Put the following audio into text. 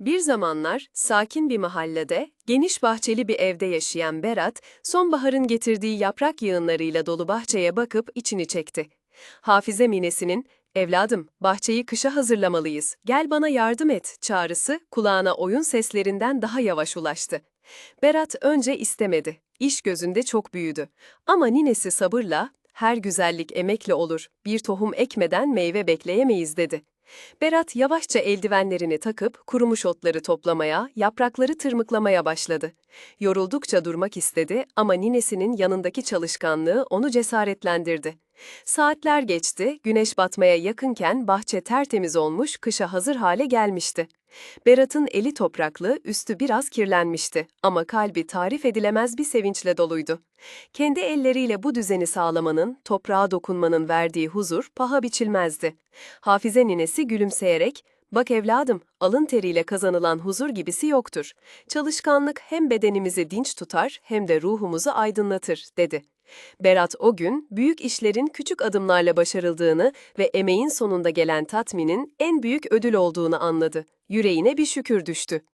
Bir zamanlar sakin bir mahallede, geniş bahçeli bir evde yaşayan Berat, sonbaharın getirdiği yaprak yığınlarıyla dolu bahçeye bakıp içini çekti. Hafize Minesi'nin, "Evladım, bahçeyi kışa hazırlamalıyız, gel bana yardım et." çağrısı kulağına oyun seslerinden daha yavaş ulaştı. Berat önce istemedi. İş gözünde çok büyüdü. Ama ninesi sabırla, "Her güzellik emekle olur, bir tohum ekmeden meyve bekleyemeyiz." dedi. Berat yavaşça eldivenlerini takıp kurumuş otları toplamaya, yaprakları tırmıklamaya başladı. Yoruldukça durmak istedi ama ninesinin yanındaki çalışkanlığı onu cesaretlendirdi. Saatler geçti, güneş batmaya yakınken bahçe tertemiz olmuş, kışa hazır hale gelmişti. Berat'ın eli topraklı, üstü biraz kirlenmişti ama kalbi tarif edilemez bir sevinçle doluydu. Kendi elleriyle bu düzeni sağlamanın, toprağa dokunmanın verdiği huzur paha biçilmezdi. Hafize ninesi gülümseyerek, "Bak evladım, alın teriyle kazanılan huzur gibisi yoktur. Çalışkanlık hem bedenimizi dinç tutar hem de ruhumuzu aydınlatır." dedi. Berat o gün büyük işlerin küçük adımlarla başarıldığını ve emeğin sonunda gelen tatminin en büyük ödül olduğunu anladı. Yüreğine bir şükür düştü.